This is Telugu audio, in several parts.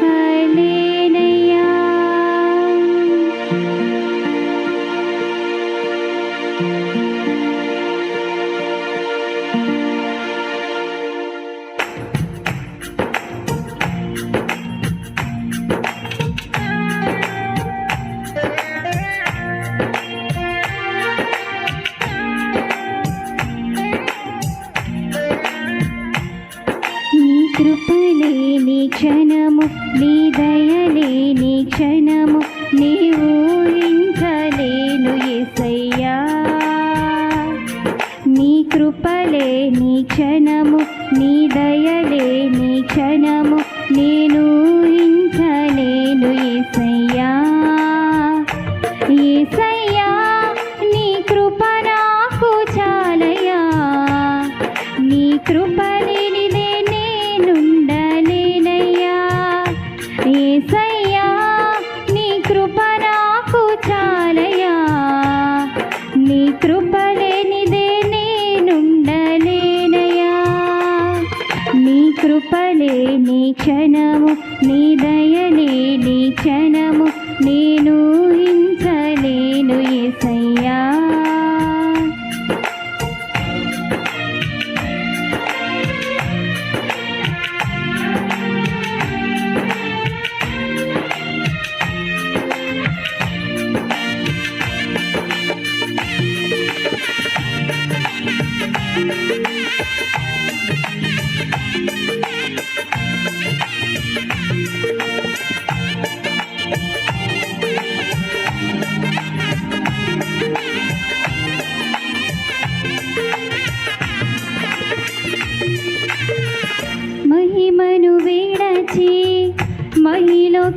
thank you కృపలేని క్షణము నీ దయలేని క్షణము నీవు ఇంకలేను ఎసయ్యా నీ కృపలేని క్షణము నీ దయలేని క్షణము నేను ఇంకలేను ఎసయ్యా ఏసయ్యా నీ కృప నాకు చాలయా నీ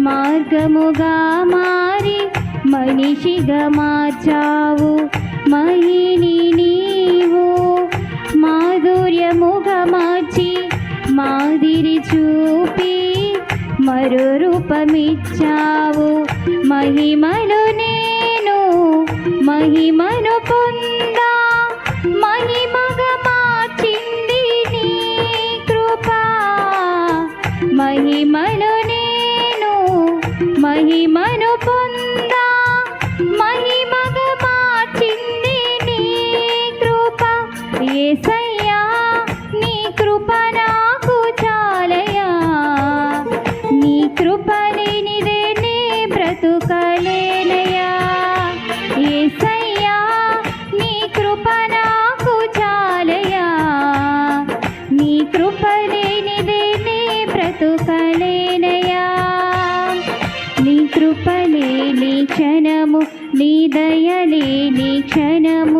మార్గముగా మారి మనిషిగా మార్చావు. మహిని నీవు మాధుర్యముగా మార్చి మాదిరి చూపి మరో రూపమిచ్చావు మహిమను నేను మహిమను పొందా మహిమగా మార్చింది నీ కృప. మహిమను మహిమను పొందా నీ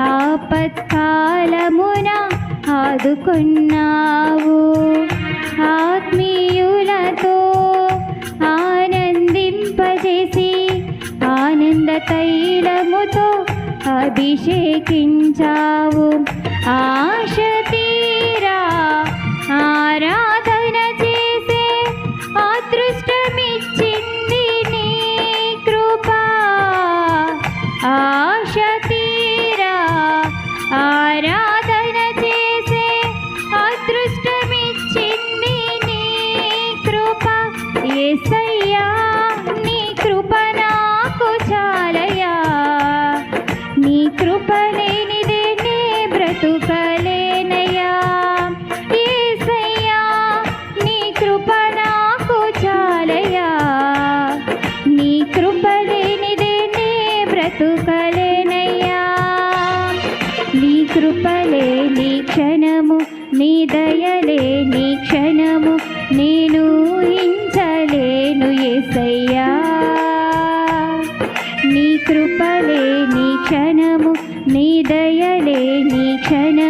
ఆపత్కాలమున ఆదుకున్నావు. ఆత్మీయులతో ఆనందింపజేసి ఆనంద తైలముతో అభిషేకించావు. ఆశ తీరా ఆరాధన దయలే నీ క్షణము నీ దయలే నీ క్షణము.